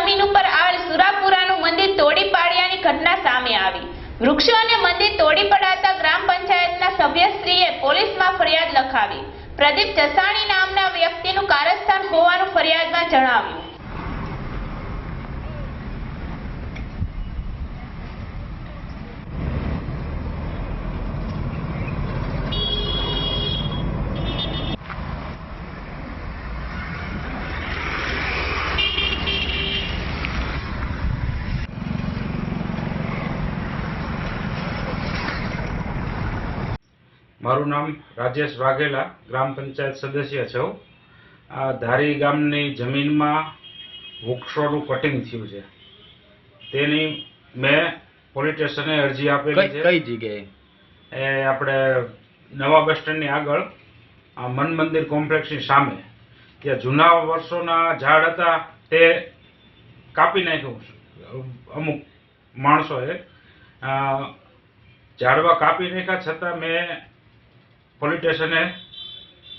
જમીન ઉપર આવેલ સુરાપુરાનું મંદિર તોડી પાડ્યાની ઘટના સામે આવી. વૃક્ષો અને મંદિર તોડી પડાતા ગ્રામ પંચાયતના સભ્યશ્રીએ પોલીસમાં ફરિયાદ લખાવી. પ્રદીપ જસાણી નામના વ્યક્તિનું કારસ્થાન હોવાનું ફરિયાદમાં જણાવ્યું. મારું નામ રાજેશ વાઘેલા ગ્રામ પંચાયત સદસ્ય છું. આ ધારી ગામની જમીનમાં વૃક્ષોનું કટિંગ થયું છે. તેની મેં પોલીસ સ્ટેશને અરજી આપેલી છે. કઈ જગ્યાએ? એ આપણે નવા બસ સ્ટેન્ડની આગળ આ મન મંદિર કોમ્પ્લેક્ષની સામે. ત્યાં જૂના વર્ષોના ઝાડ હતા તે કાપી નાખ્યું. અમુક માણસોએ ઝાડવા કાપી નાખ્યા છતાં મેં પોલીસ સ્ટેશને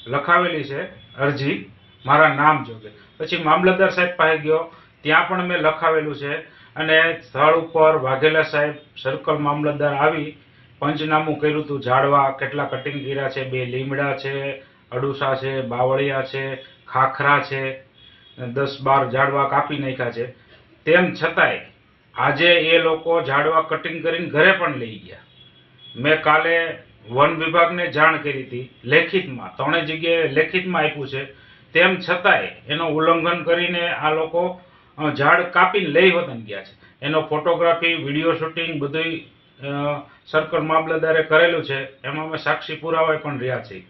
લખાવેલી છે અરજી. મારા નામ જોગે પછી મામલતદાર સાહેબ પાસે ગયો. ત્યાં પણ મેં લખાવેલું છે અને સ્થળ ઉપર વાઘેલા સાહેબ સર્કલ મામલતદાર આવી પંચનામું કર્યું હતું ઝાડવા. કેટલા કટિંગ કર્યા છે? બે લીમડા છે, અડુસા છે, બાવળિયા છે, ખાખરા છે, દસ બાર ઝાડવા કાપી નાખ્યા છે. તેમ છતાંય આજે એ લોકો ઝાડવા કટિંગ કરીને ઘરે પણ લઈ ગયા. મેં કાલે વન વિભાગને જાણ કરી હતી. લેખિતમાં ત્રણેય જગ્યાએ લેખિતમાં આપ્યું છે. તેમ છતાંય એનું ઉલ્લંઘન કરીને આ લોકો ઝાડ કાપીને લઈ વતન ગયા છે. એનો ફોટોગ્રાફી વીડિયો શૂટિંગ બધુંય અ, સર્કલ મામલતદારે કરેલું છે. એમાં અમે સાક્ષી પુરાવા પણ રહ્યા છીએ.